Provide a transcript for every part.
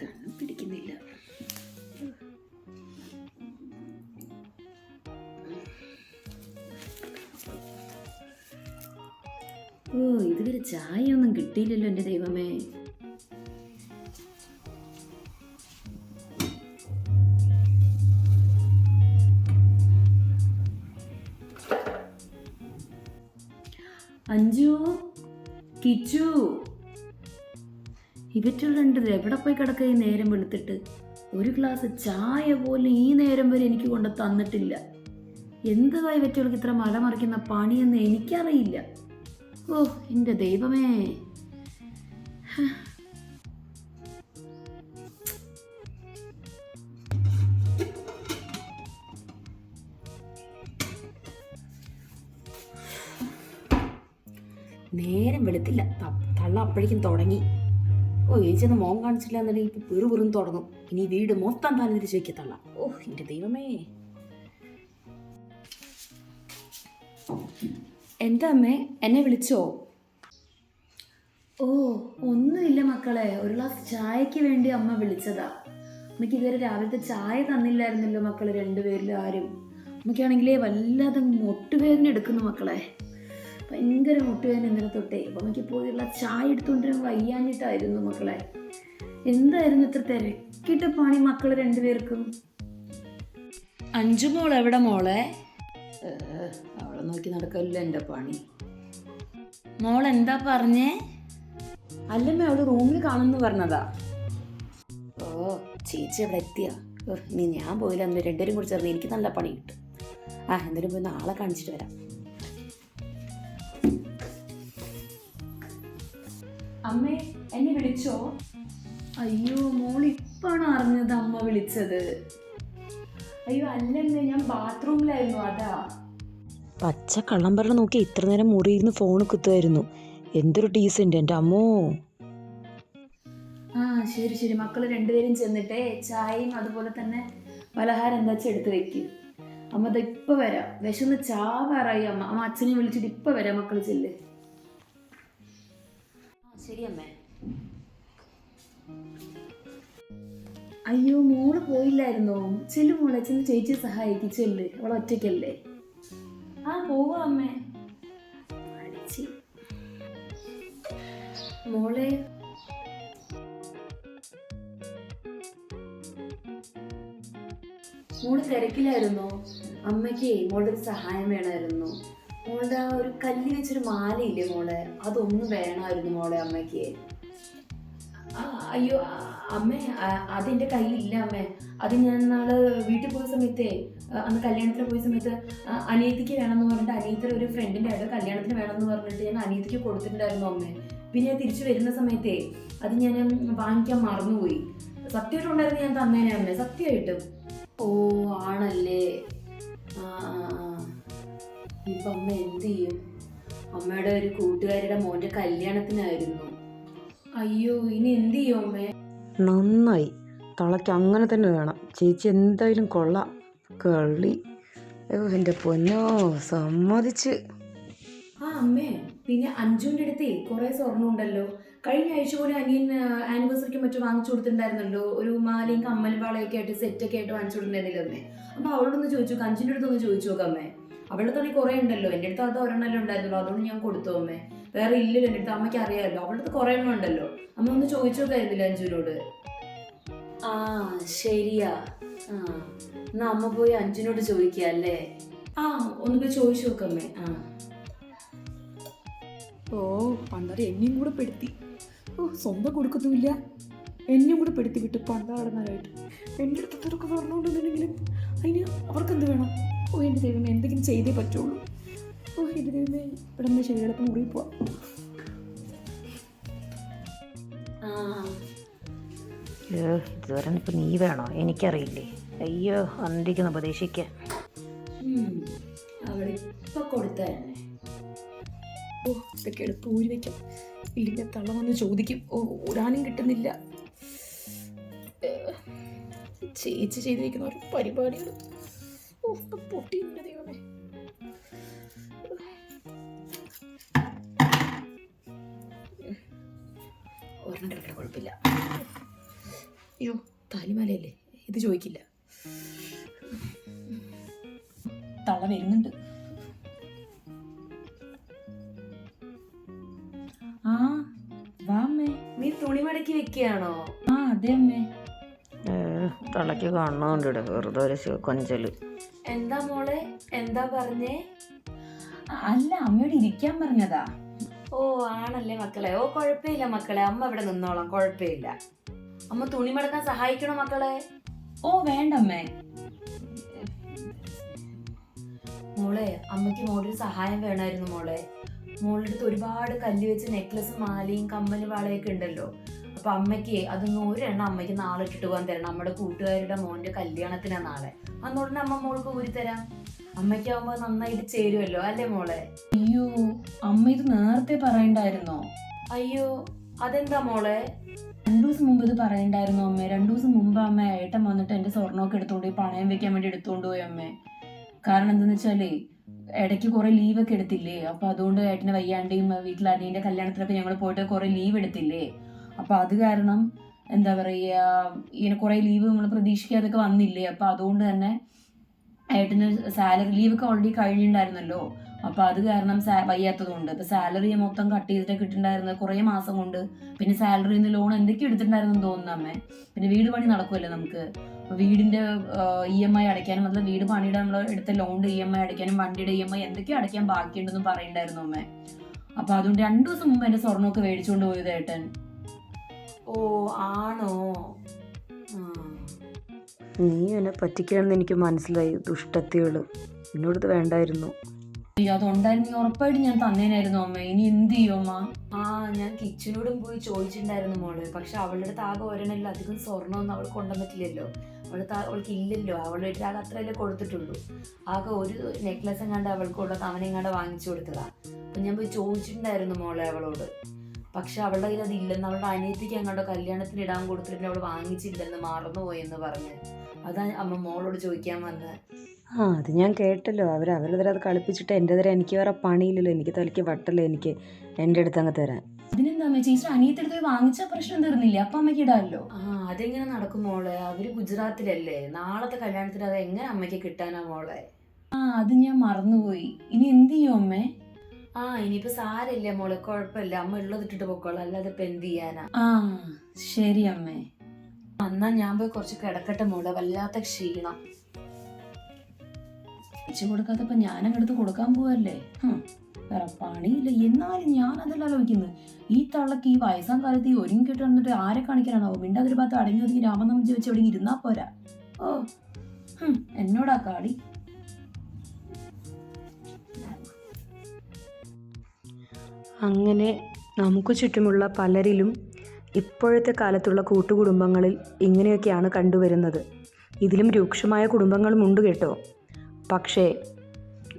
കണ്ണ് പിടിക്കുന്നില്ല. ഓ ഇതുവരെ ചായ ഒന്നും കിട്ടിയില്ലല്ലോ എന്റെ ദൈവമേ. അഞ്ജു കിച്ചു. ഇവറ്റുള്ള രണ്ടത് എവിടെ പോയി കിടക്കുക ഈ നേരം വെളുത്തിട്ട്? ഒരു ഗ്ലാസ് ചായ പോലും ഈ നേരം വരെ എനിക്ക് കൊണ്ട് തന്നിട്ടില്ല. എന്തുവാ ഇവറ്റുകൾക്ക് ഇത്ര മല മറിക്കുന്ന പണിയെന്ന് എനിക്കറിയില്ല. ഓ എന്റെ ദൈവമേ. നേരം വെളുത്തില്ല. തള്ള അപ്പോഴേക്കും തുടങ്ങി. ഓ ഏച്ചെന്ന് മോൻ കാണിച്ചില്ല എന്നുണ്ടെങ്കിൽ ഇപ്പൊ പെറു പെറും തുടങ്ങും. ഇനി വീട് മൊത്തം താൻ തിരിച്ചു വെക്കുക തള്ള ഓ എന്റെ ദൈവമേ. എന്താ അമ്മേ? എന്നെ വിളിച്ചോ? ഓ ഒന്നുമില്ല മക്കളെ. ഒരു ഗ്ലാസ് ചായക്ക് വേണ്ടി അമ്മ വിളിച്ചതാ. അമ്മയ്ക്ക് ഇതുവരെ രാവിലത്തെ ചായ തന്നില്ലായിരുന്നല്ലോ മക്കൾ രണ്ടുപേരിലും ആരും. അമ്മയ്ക്കാണെങ്കിലേ വല്ലാതെ മുട്ടുവേദന എടുക്കുന്നു മക്കളെ. ഭയങ്കര മുട്ടുവേദന ഇന്നലെ തൊട്ടേ. അപ്പം അമ്മയ്ക്ക് പോയുള്ള ചായ എടുത്തുകൊണ്ടിരുന്ന വയ്യാഞ്ഞിട്ടായിരുന്നു മക്കളെ. എന്തായിരുന്നു ഇത്ര തിരക്കിട്ട പണി മക്കൾ രണ്ടുപേർക്കും? അഞ്ചു മോൾ എവിടെ മോളെ? അവളെ നോക്കി നടക്കല്ല എന്റെ പണി. മോൾ എന്താ പറഞ്ഞേ? അല്ലമ്മ അവൾ റൂമിൽ കാണുമെന്ന് പറഞ്ഞതാ. ഓ ചേച്ചി അവിടെ എത്തിയ. ഇനി ഞാൻ പോയില്ല. അന്ന് രണ്ടുപേരും കൂടി ചേർന്ന് എനിക്ക് നല്ല പണി കിട്ടും. ആ എന്തായാലും പോയി നാളെ കാണിച്ചിട്ട് വരാം. അമ്മേ എന്നെ വിളിച്ചോ? അയ്യോ മോൾ ഇപ്പാണ് അറിഞ്ഞത് അമ്മ വിളിച്ചത്. അയ്യോ അല്ലെന്ന് ഞാൻ ബാത്റൂമിലായിരുന്നു അതാ. പച്ച കള്ളം പറഞ്ഞ് നോക്കി ഇത്ര നേരം മുറിയിരുന്ന് ഫോൺ കുത്തുമായിരുന്നു എന്തൊരു ടീസുണ്ട് എന്റെ അമ്മോ. ആ ശരി ശരി. മക്കൾ രണ്ടുപേരും ചെന്നിട്ടേ ചായയും അതുപോലെ തന്നെ പലഹാരം എന്താ വെച്ചാൽ എടുത്ത് വെക്കും. അമ്മ ദാ ഇപ്പൊ വരാം. വിശന്ന് ചാവാറായി അമ്മ. അമ്മ അച്ഛനെ വിളിച്ചിട്ട് ഇപ്പൊ വരാം മക്കൾ ചെല്ല്. അയ്യോ മോൾ പോയില്ലായിരുന്നോ? ചെല്ലു മോളെ ചെന്ന് ചേച്ചിയെ സഹായിക്കും ചെല്ല്. അവൾ ഒറ്റയ്ക്കല്ലേ? ആ പോവാ അമ്മേ. അടിച്ച് മോളെ. മോൾ തിരക്കിലായിരുന്നോ? അമ്മയ്ക്ക് മോളുടെ ഒരു സഹായം വേണമായിരുന്നു. മോളുടെ ആ ഒരു കല്ല് വെച്ചൊരു മാലയില്ലേ മോളെ? അതൊന്ന് വേണമായിരുന്നു മോളെ അമ്മയ്ക്ക്. അയ്യോ അമ്മേ അതെന്റെ കയ്യിലില്ല അമ്മേ. അത് ഞാൻ നാൾ വീട്ടിൽ പോയ സമയത്തേ അന്ന് കല്യാണത്തിന് പോയ സമയത്ത് അനിയത്തിക്ക് വേണമെന്ന് പറഞ്ഞിട്ട് അനിയത്തിന്റെ ഒരു ഫ്രണ്ടിന്റെ അവിടെ കല്യാണത്തിന് വേണമെന്ന് പറഞ്ഞിട്ട് ഞാൻ അനിയത്തിക്ക് കൊടുത്തിട്ടുണ്ടായിരുന്നു അമ്മേ. പിന്നെ തിരിച്ചു വരുന്ന സമയത്തേ അത് ഞാൻ വാങ്ങിക്കാൻ മറന്നുപോയി. സത്യമായിട്ടുണ്ടായിരുന്നു ഞാൻ തന്നേനെ അമ്മേ. സത്യമായിട്ടും. ഓ ആണല്ലേ. ആ. ഇപ്പൊ അമ്മ എന്ത് ചെയ്യും? അമ്മയുടെ ഒരു കൂട്ടുകാരിയുടെ മോന്റെ കല്യാണത്തിനായിരുന്നു. അയ്യോ ഇനി എന്ത് ചെയ്യോമേ നന്നായി. തളയ്ക്ക് അങ്ങനെ തന്നെ വേണം. ചേച്ചി എന്തായാലും കൊള്ളാം. കള്ളി. എന്റെ എന്റെ പൊന്നോ സമ്മതിച്ച്. ആ അമ്മേ പിന്നെ അഞ്ജുവിന്റെ അടുത്തേ കുറേ സ്വർണം ഉണ്ടല്ലോ. കഴിഞ്ഞ ആഴ്ച പോലെ അനിയൻ ആനിവേഴ്സറിക്ക് മറ്റും വാങ്ങിച്ചു കൊടുത്തിട്ടുണ്ടായിരുന്നല്ലോ. ഒരു മാലയും കമ്മൽ വളയൊക്കെ ആയിട്ട് സെറ്റൊക്കെ ആയിട്ട് വാങ്ങിച്ചു കൊടുത്തിട്ടുണ്ടായിരുന്നില്ല അമ്മേ? അപ്പൊ അവളോടൊന്ന് ചോദിച്ചു നോക്കാം അടുത്തൊന്ന് ചോദിച്ചു നോക്കാം അമ്മേ. അവളുടെ തന്നെ കുറേ ഉണ്ടല്ലോ. എന്റെ അടുത്ത് അത് ഒരെണ്ണല്ലേ ഉണ്ടായിരുന്നല്ലോ. അതുകൊണ്ട് ഞാൻ കൊടുത്തു അമ്മേ. വേറെ ഇല്ലല്ലോ എന്റെ അടുത്ത് അമ്മയ്ക്ക് അറിയാമല്ലോ അവളുടെ അടുത്ത് കുറേ എണ്ണം ഉണ്ടല്ലോ. അമ്മ ഒന്ന് ചോദിച്ചു നോക്കായിരുന്നില്ല അഞ്ജുവിനോട് ആ ശരിയാ. ആ എന്നാ അമ്മ പോയി അഞ്ജുനോട് ചോദിക്കുക അല്ലേ? ആ ഒന്ന് പോയി ചോദിച്ചു നോക്കമ്മേ ആ. ഓ പണ്ടാറ് എന്നെയും കൂടെ പെടുത്തി. ഓ സ്വന്തം കൊടുക്കുന്നുമില്ല എന്നെയും കൂടെ പെടുത്തി വിട്ട് പണ്ടാടുന്നതായിട്ട് എന്റെ അടുത്ത് തുറക്കം പറഞ്ഞുകൊണ്ടിരുന്നെങ്കിലും അതിന് അവർക്ക് എന്ത് വേണം? ഓ എന്റെ ദൈവം എന്തെങ്കിലും ചെയ്തേ പറ്റുള്ളൂ. ഓ ഇവിടെ നിന്ന് പോവാം. ഇതുവരെ ഇപ്പം നീ വേണോ? എനിക്കറിയില്ലേ. അയ്യോ അന്തിക്കുന്ന കൊടുത്ത തന്നെ. ഓ ഇതൊക്കെ എടുത്ത് ഊരി വയ്ക്കാം ചോദിക്കും. ഓ ഊരാനും കിട്ടുന്നില്ല. ചേച്ചി ചെയ്തിരിക്കുന്ന ഒരു പരിപാടികൾ ഓ പൊട്ടി എന്റെ ദൈവമേ ഒരു വരുന്നുണ്ട് ഇവിടെ കുഴപ്പമില്ല. അയ്യോ താലിമാലയല്ലേ? ഇത് ചോദിക്കില്ല. തള വരുന്നുണ്ട്. ആ വാമ്മേ നീ തുണി മടക്കി വെക്കുകയാണോ? ആ അതെ അമ്മേ. തളയ്ക്ക് കാണുന്നുണ്ട് വെറുതെ ഒരു കൊഞ്ചൽ. എന്താ മോളെ? എന്താ പറഞ്ഞേ? അല്ല അമ്മയോട് ഇരിക്കാൻ പറഞ്ഞതാ. ഓ ആണല്ലേ മക്കളെ. ഓ കുഴപ്പമില്ല മക്കളെ. അമ്മ ഇവിടെ നിന്നോളാം. കുഴപ്പമില്ല. അമ്മ തുണി മടക്കാൻ സഹായിക്കണോ മക്കളെ? ഓ വേണ്ടമ്മേ. മോളെ അമ്മയ്ക്ക് മോളൊരു സഹായം വേണമായിരുന്നു മോളെ. മോളുടെ അടുത്ത് ഒരുപാട് കല്ല് വെച്ച് നെക്ലസ് മാലയും കമ്മൽ വളയൊക്കെ ഉണ്ടല്ലോ. അപ്പൊ അമ്മയ്ക്ക് അതൊന്നും ഒരെണ്ണം അമ്മയ്ക്ക് നാളെ ഇട്ടിട്ട് പോകാൻ തരണം. നമ്മുടെ കൂട്ടുകാരുടെ മോന്റെ കല്യാണത്തിനാ നാളെ. അന്നോടനെ അമ്മ മോൾക്ക് ഊരി തരാം അമ്മയ്ക്കാവുമ്പോ നന്നായിട്ട് ചേരുമല്ലോ അല്ലേ മോളെ? അയ്യോ അമ്മ ഇത് നേരത്തെ പറയണ്ടായിരുന്നോ? അയ്യോ അതെന്താ മോളെ? രണ്ടു ദിവസം മുമ്പ് ഇത് പറയണ്ടായിരുന്നു അമ്മേ? രണ്ടു ദിവസം മുമ്പ് അമ്മ ഏട്ടൻ വന്നിട്ട് എന്റെ സ്വർണമൊക്കെ എടുത്തോണ്ട് പോയി പണയം വെക്കാൻ വേണ്ടി എടുത്തോണ്ട് പോയി അമ്മേ. കാരണം എന്താന്ന് വെച്ചാലേ ഇടയ്ക്ക് കുറെ ഒക്കെ എടുത്തില്ലേ? അപ്പൊ അതുകൊണ്ട് ഏട്ടന് വയ്യാണ്ടെയും വീട്ടിൽ അനിയന്റെ കല്യാണത്തിനൊക്കെ ഞങ്ങൾ പോയിട്ട് കുറെ ലീവ് എടുത്തില്ലേ? അപ്പൊ അത് കാരണം എന്താ പറയാ ഇങ്ങനെ കുറെ ലീവ് നമ്മൾ പ്രതീക്ഷിക്കാതൊക്കെ വന്നില്ലേ? അപ്പൊ അതുകൊണ്ട് തന്നെ ഏട്ടന് സാലറി ലീവ് ഒക്കെ ഓൾറെഡി കഴിഞ്ഞിട്ടുണ്ടായിരുന്നല്ലോ. അപ്പൊ അത് കാരണം വയ്യാത്തതുകൊണ്ട്. അപ്പോൾ സാലറി മൊത്തം കട്ട് ചെയ്തിട്ട് കിട്ടുന്നുണ്ടായിരുന്നത് കുറേ മാസം കൊണ്ട്. പിന്നെ സാലറിയിൽ നിന്ന് ലോൺ എന്തൊക്കെ എടുത്തിട്ടുണ്ടായിരുന്നു തോന്നുന്നു അമ്മേ. പിന്നെ വീട് പണി നടക്കുമല്ലോ നമുക്ക്. വീടിന്റെ ഇ എം ഐ അടയ്ക്കാനും അതുപോലെ വീട് പണിയുടെ നമ്മൾ എടുത്ത ലോണിന്റെ ഇ എം ഐ അടയ്ക്കാനും വണ്ടിയുടെ ഇ എം ഐ എന്തൊക്കെ അടയ്ക്കാൻ ബാക്കിയുണ്ടെന്നും പറയണ്ടായിരുന്നു അമ്മേ. അപ്പൊ അതുകൊണ്ട് രണ്ടു ദിവസം മുമ്പ് എന്റെ സ്വർണമൊക്കെ മേടിച്ചുകൊണ്ട് പോയത് ഏട്ടൻ. ഓ ആണോ. നീ എന്നെ പറ്റിക്കുകയാണെന്ന് എനിക്ക് മനസ്സിലായി ദുഷ്ടത്തികൾ. എന്നോടത് വേണ്ടായിരുന്നു. അയ്യോ അതുണ്ടായിരുന്നു ഉറപ്പായിട്ട് ഞാൻ തന്നേനായിരുന്നു അമ്മ. ഇനി എന്ത് ചെയ്യും അമ്മ? ആ ഞാൻ കിച്ചനോടും പോയി ചോദിച്ചിട്ടുണ്ടായിരുന്നു മോൾ. പക്ഷെ അവളുടെ അടുത്ത് ആകെ ഒരെണ്ണല്ല അധികം സ്വർണമൊന്നും അവൾ കൊണ്ടുവന്നിട്ടില്ലല്ലോ അവൾക്ക് അവൾക്ക് ഇല്ലല്ലോ. അവളുടെ വീട്ടിൽ ആകെ അത്രയല്ലേ കൊടുത്തിട്ടുള്ളൂ. ആകെ ഒരു നെക്ലസ് എങ്ങാണ്ട് അവൾക്കുള്ളത് അവനെങ്ങാണ്ട് വാങ്ങിച്ചു കൊടുത്തതാ. അപ്പൊ ഞാൻ പോയി ചോദിച്ചിട്ടുണ്ടായിരുന്നു മോളെ അവളോട്. പക്ഷെ അവളുടെ കയ്യിൽ അത് ഇല്ലെന്ന് അവളുടെ അനിയത്തിക്ക് അങ്ങോട്ട് കല്യാണത്തിന് ഇടാൻ കൊടുത്തിട്ട് അവൾ വാങ്ങിച്ചില്ലെന്ന് മറന്നുപോയെന്ന് പറഞ്ഞ്. അതാ അമ്മ മോളോട് ചോദിക്കാൻ വന്നത് ആ അത് ഞാൻ കേട്ടല്ലോ. അവർ അവരുടെ തരം അത് കളിപ്പിച്ചിട്ട് എന്റെ തരം എനിക്ക് വേറെ പണിയില്ലല്ലോ. എനിക്ക് തലയ്ക്ക് വട്ടല്ല എനിക്ക് എന്റെ അടുത്ത് അങ്ങ് തരാൻ. അതിനെന്താ അമ്മ? ചേച്ചി അനിയത്തെടുത്ത് പോയി വാങ്ങിച്ച പ്രശ്നം തീർന്നില്ല? അപ്പൊ അമ്മയ്ക്ക് ഇടാമല്ലോ ആ അതെങ്ങനെ നടക്കും മോളെ? അവർ ഗുജറാത്തിലല്ലേ. നാളത്തെ കല്യാണത്തിന് അത് എങ്ങനെ അമ്മയ്ക്ക് കിട്ടാനാ മോളെ? ആ അത് ഞാൻ മറന്നുപോയി. ഇനി എന്ത് ചെയ്യും അമ്മേ? ആ ഇനിയിപ്പോ സാരമില്ല മോളെ. കുഴപ്പമില്ല. അമ്മ ഉള്ളത് ഇട്ടിട്ട് പൊക്കോളാം. അല്ലാതെ ഇപ്പൊ എന്ത് ചെയ്യാനാ? ആ ശരി അമ്മേ. എന്നാ ഞാൻ പോയി കുറച്ച് കിടക്കട്ടെ മോൾ വല്ലാത്ത ക്ഷീണം. വെച്ച് കൊടുക്കാത്തപ്പോ ഞാൻ എടുത്ത് കൊടുക്കാൻ പോവല്ലേ? വേറെ പണിയില്ല. എന്നാലും ഞാൻ അതല്ല ആലോചിക്കുന്നത് ഈ തള്ളക്ക് ഈ വയസ്സാം കാലത്ത് ഈ ഒരുങ്ങി കെട്ടി വന്നിട്ട് ആരെ കാണിക്കാനാണോ മിണ്ടാതൊരു ഭാഗത്ത് അടങ്ങി ഒതുങ്ങി രാമനാമം ജീവിച്ച് എവിടെ ഇരുന്നാ പോരാ? ഓ എന്നോടാ കാളി? അങ്ങനെ നമുക്ക് ചുറ്റുമുള്ള പലരിലും ഇപ്പോഴത്തെ കാലത്തുള്ള കൂട്ടുകുടുംബങ്ങളിൽ ഇങ്ങനെയൊക്കെയാണ് കണ്ടുവരുന്നത്. ഇതിലും രൂക്ഷമായ കുടുംബങ്ങളും ഉണ്ട് കേട്ടോ. പക്ഷേ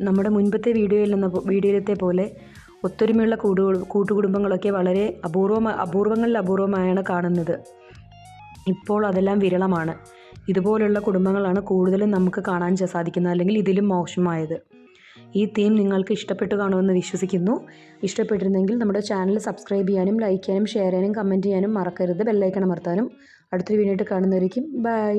നമ്മുടെ മുൻപത്തെ വീഡിയോയിൽ നിന്ന് വീഡിയോയിലത്തെ പോലെ ഒത്തൊരുമയുള്ള കൂടു കൂട്ടുകുടുംബങ്ങളൊക്കെ വളരെ അപൂർവ അപൂർവങ്ങളിൽ അപൂർവമായാണ് കാണുന്നത്. ഇപ്പോൾ അതെല്ലാം വിരളമാണ്. ഇതുപോലുള്ള കുടുംബങ്ങളാണ് കൂടുതലും നമുക്ക് കാണാൻ സാധിക്കുന്നത് അല്ലെങ്കിൽ ഇതിലും മോശമായത്. ഈ തീം നിങ്ങൾക്ക് ഇഷ്ടപ്പെട്ടു കാണുമെന്ന് വിശ്വസിക്കുന്നു. ഇഷ്ടപ്പെട്ടിരുന്നെങ്കിൽ നമ്മുടെ ചാനൽ സബ്സ്ക്രൈബ് ചെയ്യാനും ലൈക്ക് ചെയ്യാനും ഷെയർ ചെയ്യാനും കമന്റ് ചെയ്യാനും മറക്കരുത്. ബെല്ലൈക്കൺ അമർത്താനും. അടുത്തൊരു വീഡിയോ ആയിട്ട് ബൈ